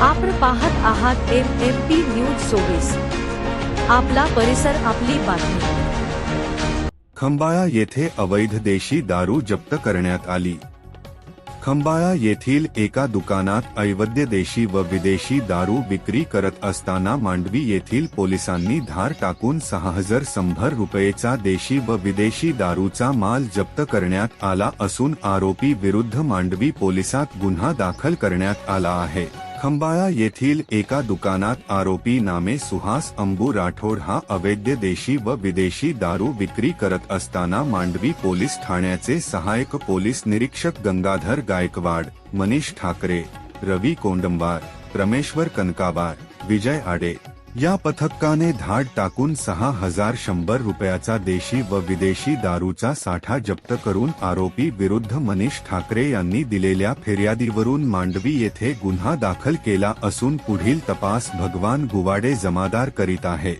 आपण पाहत आहात एम एम पी न्यूज चोवीस. आपला परिसर आपली बातमी. खंबाळा येथे अवैध देशी दारू जप्त करण्यात आली. खंबाळा येथील एका दुकानात अवैध देशी व विदेशी दारू विक्री करत असताना मांडवी येथील पोलिसांनी धार टाकून सहा हजार शंभर रुपयेचा देशी व विदेशी दारूचा माल जप्त करण्यात आला असून आरोपी विरुद्ध मांडवी पोलिसात गुन्हा दाखल करण्यात आला आहे. खंबाळा येथील एका दुकानात आरोपी नामे सुहास अंबू राठोड हा अवैध देशी व विदेशी दारू विक्री करत असताना मांडवी पोलीस ठाण्याचे सहायक पोलीस निरीक्षक गंगाधर गायकवाड मनीष ठाकरे रवी कोंडंबार रमेश्वर कनकाबार विजय आडे या पथकाने धाड टाकून सहा हजार शंभर रुपयाचा देशी व विदेशी दारूचा साठा जप्त करून आरोपी विरुद्ध मनीष ठाकरे यांनी दिलेल्या फिर्यादीवरून मांडवी येथे गुन्हा दाखल केला असून पुढील तपास भगवान गुवाडे जमादार करीत आहे.